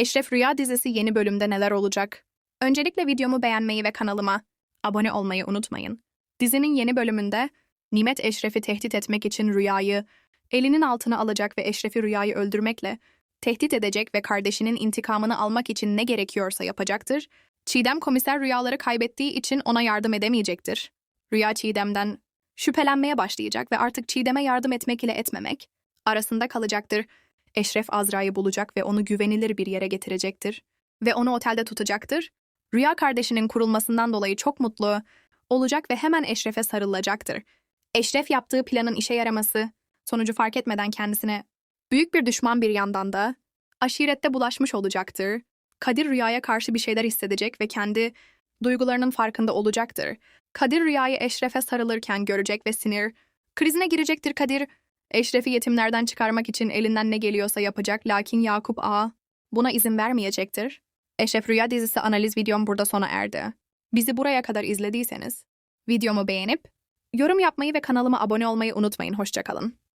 Eşref Rüya dizisi yeni bölümde neler olacak? Öncelikle videomu beğenmeyi ve kanalıma abone olmayı unutmayın. Dizinin yeni bölümünde Nimet Eşref'i tehdit etmek için Rüya'yı elinin altına alacak ve Eşref'i Rüya'yı öldürmekle tehdit edecek ve kardeşinin intikamını almak için ne gerekiyorsa yapacaktır. Çiğdem komiser rüyaları kaybettiği için ona yardım edemeyecektir. Rüya Çiğdem'den şüphelenmeye başlayacak ve artık Çiğdem'e yardım etmek ile etmemek arasında kalacaktır. Eşref Azra'yı bulacak ve onu güvenilir bir yere getirecektir ve onu otelde tutacaktır. Rüya kardeşinin kurulmasından dolayı çok mutlu olacak ve hemen Eşref'e sarılacaktır. Eşref yaptığı planın işe yaraması, sonucu fark etmeden kendisine büyük bir düşman bir yandan da aşirette bulaşmış olacaktır. Kadir Rüya'ya karşı bir şeyler hissedecek ve kendi duygularının farkında olacaktır. Kadir Rüya'yı Eşref'e sarılırken görecek ve sinir krizine girecektir Kadir. Eşref'i yetimlerden çıkarmak için elinden ne geliyorsa yapacak lakin Yakup Ağa buna izin vermeyecektir. Eşref Rüya dizisi analiz videom burada sona erdi. Bizi buraya kadar izlediyseniz videomu beğenip yorum yapmayı ve kanalıma abone olmayı unutmayın. Hoşçakalın.